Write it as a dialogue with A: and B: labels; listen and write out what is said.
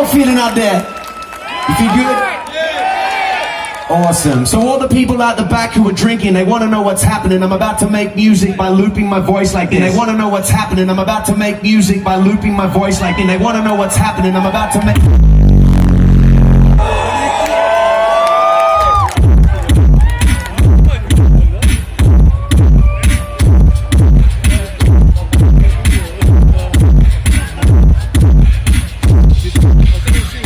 A: y'all feeling out there? You feel good? Awesome. So all the people out the back who are drinking, they want to know what's happening. I'm about to make music by looping my voice like this. They want to know what's happening. I'm about to make music by looping my voice like this. They want to know what's happening. I'm about to make. 我跟你去